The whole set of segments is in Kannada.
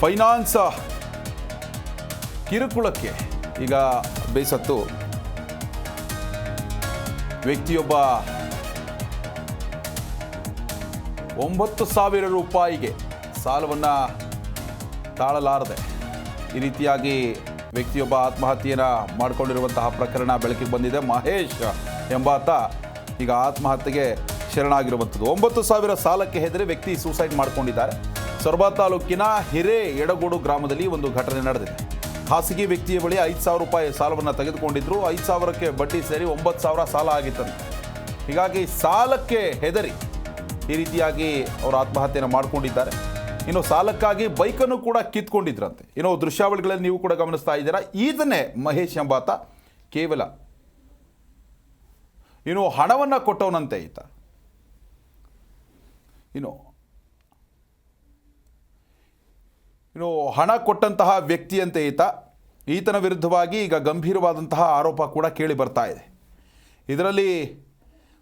ಫೈನಾನ್ಸ್ ಕಿರುಕುಳಕ್ಕೆ ಈಗ ಬೇಸತ್ತು. ವ್ಯಕ್ತಿಯೊಬ್ಬ ಒಂಬತ್ತು ಸಾವಿರ ರೂಪಾಯಿಗೆ ಸಾಲವನ್ನು ತಾಳಲಾರದೆ. ಈ ರೀತಿಯಾಗಿ ವ್ಯಕ್ತಿಯೊಬ್ಬ ಆತ್ಮಹತ್ಯೆಯನ್ನು ಮಾಡಿಕೊಂಡಿರುವಂತಹ ಪ್ರಕರಣ ಬೆಳಕಿಗೆ ಬಂದಿದೆ. ಮಹೇಶ್ ಎಂಬಾತ ಈಗ ಆತ್ಮಹತ್ಯೆಗೆ ಶರಣಾಗಿರುವಂಥದ್ದು. ಒಂಬತ್ತು ಸಾವಿರ ಸಾಲಕ್ಕೆ ಹೆದರಿ ವ್ಯಕ್ತಿ ಸೂಸೈಡ್ ಮಾಡಿಕೊಂಡಿದ್ದಾರೆ. ಸೊರಬ ತಾಲೂಕಿನ ಹಿರೇ ಎಡಗೋಡು ಗ್ರಾಮದಲ್ಲಿ ಒಂದು ಘಟನೆ ನಡೆದಿದೆ. ಖಾಸಗಿ ವ್ಯಕ್ತಿಯ ಬಳಿ ಐದು ಸಾವಿರ ರೂಪಾಯಿ ಸಾಲವನ್ನು ತೆಗೆದುಕೊಂಡಿದ್ರು. ಐದು ಸಾವಿರಕ್ಕೆ ಬಡ್ಡಿ ಸೇರಿ ಒಂಬತ್ತು ಸಾವಿರ ಸಾಲ ಆಗಿತ್ತಂತೆ. ಹೀಗಾಗಿ ಸಾಲಕ್ಕೆ ಹೆದರಿ ಈ ರೀತಿಯಾಗಿ ಅವರು ಆತ್ಮಹತ್ಯೆಯನ್ನು ಮಾಡಿಕೊಂಡಿದ್ದಾರೆ. ಇನ್ನು ಸಾಲಕ್ಕಾಗಿ ಬೈಕನ್ನು ಕೂಡ ಕಿತ್ಕೊಂಡಿದ್ರಂತೆ. ಇನ್ನು ದೃಶ್ಯಾವಳಿಗಳಲ್ಲಿ ನೀವು ಕೂಡ ಗಮನಿಸ್ತಾ ಇದ್ದೀರಾ. ಈತನೇ ಮಹೇಶ್ ಎಂಬಾತ ಕೇವಲ ಇನ್ನು ಹಣವನ್ನು ಕೊಟ್ಟವನಂತೆ ಈತ. ಇನ್ನು ಇನ್ನು ಹಣ ಕೊಟ್ಟಂತಹ ವ್ಯಕ್ತಿಯಂತೆ ಈತ. ಈತನ ವಿರುದ್ಧವಾಗಿ ಈಗ ಗಂಭೀರವಾದಂತಹ ಆರೋಪ ಕೂಡ ಕೇಳಿ ಬರ್ತಾ ಇದೆ. ಇದರಲ್ಲಿ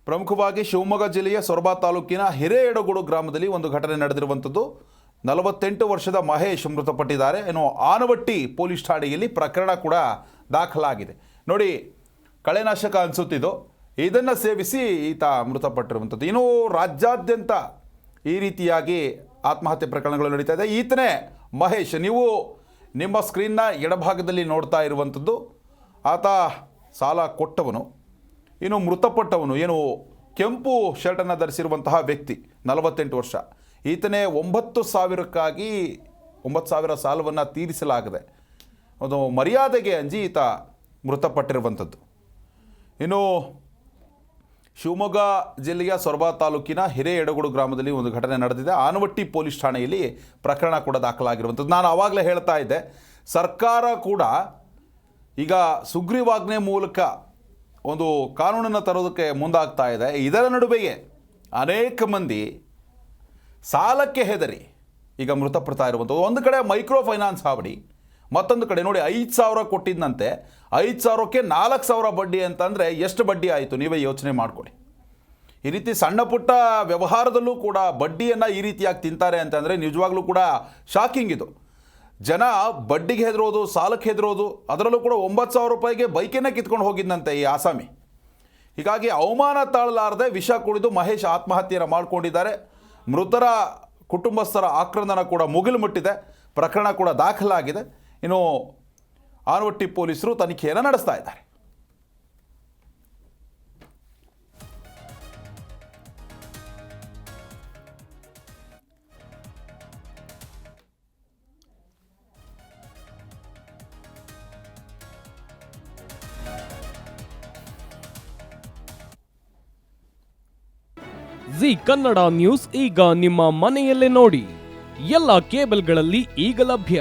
ಪ್ರಮುಖವಾಗಿ ಶಿವಮೊಗ್ಗ ಜಿಲ್ಲೆಯ ಸೊರಬ ತಾಲೂಕಿನ ಹಿರೇಯಡಗೋಡು ಗ್ರಾಮದಲ್ಲಿ ಒಂದು ಘಟನೆ ನಡೆದಿರುವಂಥದ್ದು. ನಲವತ್ತೆಂಟು ವರ್ಷದ ಮಹೇಶ್ ಮೃತಪಟ್ಟಿದ್ದಾರೆ. ಏನು ಆನವಟ್ಟಿ ಪೊಲೀಸ್ ಠಾಣೆಯಲ್ಲಿ ಪ್ರಕರಣ ಕೂಡ ದಾಖಲಾಗಿದೆ. ನೋಡಿ ಕಳೆನಾಶಕ ಅನಿಸುತ್ತಿದ್ದು. ಇದನ್ನು ಸೇವಿಸಿ ಈತ ಮೃತಪಟ್ಟಿರುವಂಥದ್ದು. ಇನ್ನೂ ರಾಜ್ಯಾದ್ಯಂತ ಈ ರೀತಿಯಾಗಿ ಆತ್ಮಹತ್ಯೆ ಪ್ರಕರಣಗಳು ನಡೀತಾ ಇದೆ. ಈತನೇ ಮಹೇಶ್, ನೀವು ನಿಮ್ಮ ಸ್ಕ್ರೀನ್ನ ಎಡಭಾಗದಲ್ಲಿ ನೋಡ್ತಾ ಇರುವಂಥದ್ದು, ಆತ ಸಾಲ ಕೊಟ್ಟವನು, ಇನ್ನು ಮೃತಪಟ್ಟವನು, ಏನು ಕೆಂಪು ಶರ್ಟನ್ನು ಧರಿಸಿರುವಂತಹ ವ್ಯಕ್ತಿ, ನಲವತ್ತೆಂಟು ವರ್ಷ. ಈತನೇ ಒಂಬತ್ತು ಸಾವಿರಕ್ಕಾಗಿ, ಒಂಬತ್ತು ಸಾವಿರ ಸಾಲವನ್ನು ತೀರಿಸಲಾಗಿದೆ, ಒಂದು ಮರ್ಯಾದೆಗೆ ಅಂಜಿ ಈತ ಮೃತಪಟ್ಟಿರುವಂಥದ್ದು. ಇನ್ನು ಶಿವಮೊಗ್ಗ ಜಿಲ್ಲೆಯ ಸೊರಬ ತಾಲೂಕಿನ ಹಿರೇಯಡಗೋಡು ಗ್ರಾಮದಲ್ಲಿ ಒಂದು ಘಟನೆ ನಡೆದಿದೆ. ಆನವಟ್ಟಿ ಪೊಲೀಸ್ ಠಾಣೆಯಲ್ಲಿ ಪ್ರಕರಣ ಕೂಡ ದಾಖಲಾಗಿರುವಂಥದ್ದು. ನಾನು ಆವಾಗಲೇ ಹೇಳ್ತಾ ಇದ್ದೆ, ಸರ್ಕಾರ ಕೂಡ ಈಗ ಸುಗ್ರೀವಾಜ್ಞೆ ಮೂಲಕ ಒಂದು ಕಾನೂನನ್ನು ತರೋದಕ್ಕೆ ಮುಂದಾಗ್ತಾ ಇದೆ. ಇದರ ನಡುವೆಯೇ ಅನೇಕ ಮಂದಿ ಸಾಲಕ್ಕೆ ಹೆದರಿ ಈಗ ಮೃತಪಡ್ತಾ ಇರುವಂಥದ್ದು. ಒಂದು ಕಡೆ ಮೈಕ್ರೋ ಫೈನಾನ್ಸ್ ಹಾವಳಿ ಮತ್ತೊಂದು ಕಡೆ ನೋಡಿ ಐದು ಸಾವಿರ ಕೊಟ್ಟಿದ್ದಂತೆ ಐದು ಸಾವಿರಕ್ಕೆ ನಾಲ್ಕು ಸಾವಿರ ಬಡ್ಡಿ ಅಂತಂದರೆ ಎಷ್ಟು ಬಡ್ಡಿ ಆಯಿತು? ನೀವೇ ಯೋಚನೆ ಮಾಡಿಕೊಡಿ ಈ ರೀತಿ ಸಣ್ಣ ಪುಟ್ಟ ವ್ಯವಹಾರದಲ್ಲೂ ಕೂಡ ಬಡ್ಡಿಯನ್ನು ಈ ರೀತಿಯಾಗಿ ತಿಂತಾರೆ ಅಂತಂದರೆ ನಿಜವಾಗ್ಲೂ ಕೂಡ ಶಾಕಿಂಗ್ ಇದು. ಜನ ಬಡ್ಡಿಗೆ ಹೆದರೋದು, ಸಾಲಕ್ಕೆ ಹೆದರೋದು, ಅದರಲ್ಲೂ ಕೂಡ ಒಂಬತ್ತು ಸಾವಿರ ರೂಪಾಯಿಗೆ ಬೈಕನ್ನೇ ಕಿತ್ಕೊಂಡು ಹೋಗಿದ್ದಂತೆ ಈ ಆಸಾಮಿ. ಹೀಗಾಗಿ ಅವಮಾನ ತಾಳಲಾರದೆ ವಿಷ ಕುಡಿದು ಮಹೇಶ್ ಆತ್ಮಹತ್ಯೆಯನ್ನು ಮಾಡಿಕೊಂಡಿದ್ದಾರೆ. ಮೃತರ ಕುಟುಂಬಸ್ಥರ ಆಕ್ರಂದನ ಕೂಡ ಮುಗಿಲು ಮುಟ್ಟಿದೆ. ಪ್ರಕರಣ ಕೂಡ ದಾಖಲಾಗಿದೆ. ಇನ್ನು ಆನವಟ್ಟಿ ಪೊಲೀಸರು ತನಿಖೆಯನ್ನು ನಡೆಸ್ತಾ ಇದ್ದಾರೆ. ಜಿ ಕನ್ನಡ ನ್ಯೂಸ್ ಈಗ ನಿಮ್ಮ ಮನೆಯಲ್ಲೇ ನೋಡಿ. ಎಲ್ಲ ಕೇಬಲ್ಗಳಲ್ಲಿ ಈಗ ಲಭ್ಯ.